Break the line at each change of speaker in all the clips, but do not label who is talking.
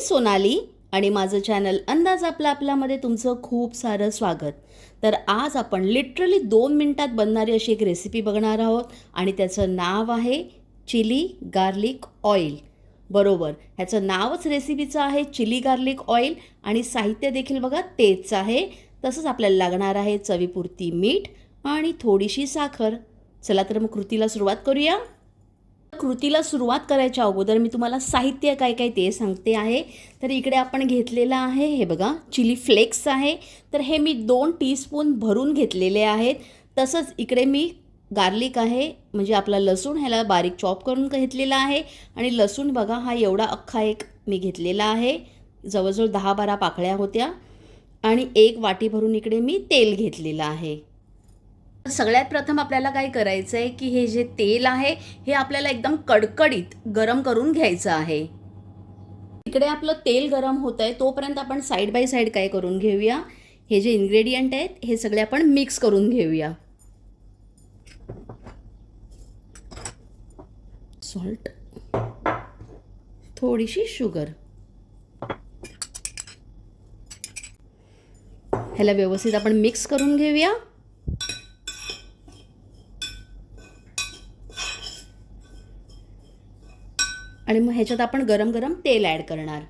सोनाली आणि माझं चॅनल अंदाज आपला आपल्यामध्ये तुमचं खूप सारं स्वागत. तर आज आपण लिटरली दोन मिनटात बनणारी अशी एक रेसिपी बघणार आहोत आणि त्याचं नाव आहे चिली गार्लिक ऑइल बरोबर ह्याचं नावच रेसिपीचं आहे चिली गार्लिक ऑइल आणि साहित्य देखील बघा तेच आहे. तसंच आपल्याला लागणार आहे चवीपुरती मीठ आणि थोडीशी साखर. चला तर मग कृतीला सुरुवात करूया. कृतीला सुरुवात करायच्या अगोदर मी तुम्हाला साहित्य काय काय ते सांगते आहे. तर इकडे आपण घेतलेलं आहे हे बघा चिली फ्लेक्स आहे. तर हे मी दोन टीस्पून भरून घेतलेले आहेत. तसंच इकडे मी गार्लिक आहे म्हणजे आपला लसूण ह्याला बारीक चॉप करून घेतलेला आहे. आणि लसूण बघा हा एवढा अख्खा एक मी घेतलेला आहे. जवळजवळ दहा बारा पाकळ्या होत्या. आणि एक वाटी भरून इकडे मी तेल घेतलेलं आहे. सगळ्यात प्रथम आपल्याला काय करायचं आहे की हे जे तेल आहे हे आपल्याला एकदम कडकडीत गरम करून घ्यायचं आहे. इकडे आपलं तेल गरम होत आहे तोपर्यंत आपण साईड बाय साईड काय करून घेऊया? हे जे इन्ग्रेडियंट आहेत हे सगळे आपण मिक्स करून घेऊया. सॉल्ट थोडीशी शुगर ह्याला व्यवस्थित आपण मिक्स करून घेऊया. आणि मग ह्याच्यात आपण गरम गरम तेल ॲड करणार.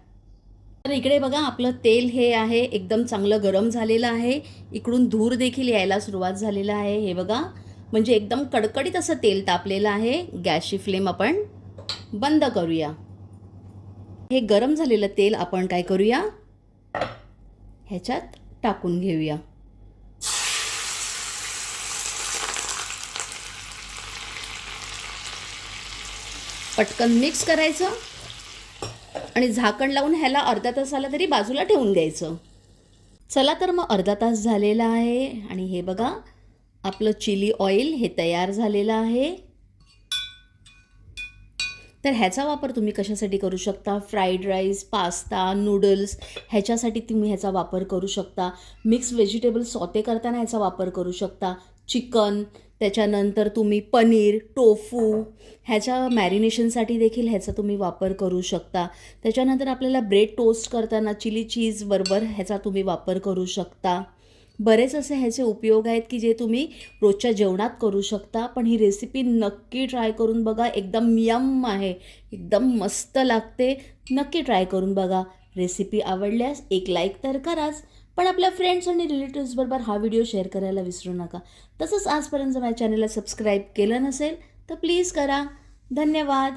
तर इकडे बघा आपलं तेल हे आहे एकदम चांगलं गरम झालेलं आहे. इकडून धूर देखील यायला सुरुवात झालेलं आहे. हे बघा म्हणजे एकदम कडकडीत असं तेल तापलेलं आहे. गॅसची फ्लेम आपण बंद करूया. हे गरम झालेलं तेल आपण काय करूया? ह्याच्यात टाकून घेऊया. पटकन मिक्स करायचं. आणि झाकण लावून ह्याला अर्धा तास आला तरी बाजूला ठेवून द्यायचं. चला तर मग अर्धा तास झालेला आहे. आणि हे बघा आपलं चिली ऑइल हे तयार झालेलं आहे. तर ह्याचा वापर तुम्ही कशासाठी करू शकता? फ्राईड राईस पास्ता नूडल्स ह्याच्यासाठी तुम्ही ह्याचा वापर करू शकता. मिक्स व्हेजिटेबल सॉते करताना ह्याचा वापर करू शकता. चिकन त्याच्यानंतर तुम्ही पनीर टोफू ह्याच्या मॅरिनेशनसाठी देखील ह्याचा तुम्ही वापर करू शकता. त्याच्यानंतर आपल्याला ब्रेड टोस्ट करताना चिली चीज बरोबर ह्याचा तुम्ही वापर करू शकता. बरेच असे ह्याचे उपयोग आहेत की जे तुम्ही रोजच्या जेवणात करू शकता पण ही रेसिपी नक्की ट्राय करून बघा. एकदम यम आहे. एकदम मस्त लागते. नक्की ट्राय करून बघा. रेसिपी आवडल्यास एक लाईक तर कराच. पण आपल्या फ्रेंड्स आणि रिलेटिव्सबरोबर हा व्हिडिओ शेअर करायला विसरू नका. तसंच आजपर्यंत माझ्या चॅनलला सबस्क्राईब केलं नसेल तर प्लीज करा. धन्यवाद.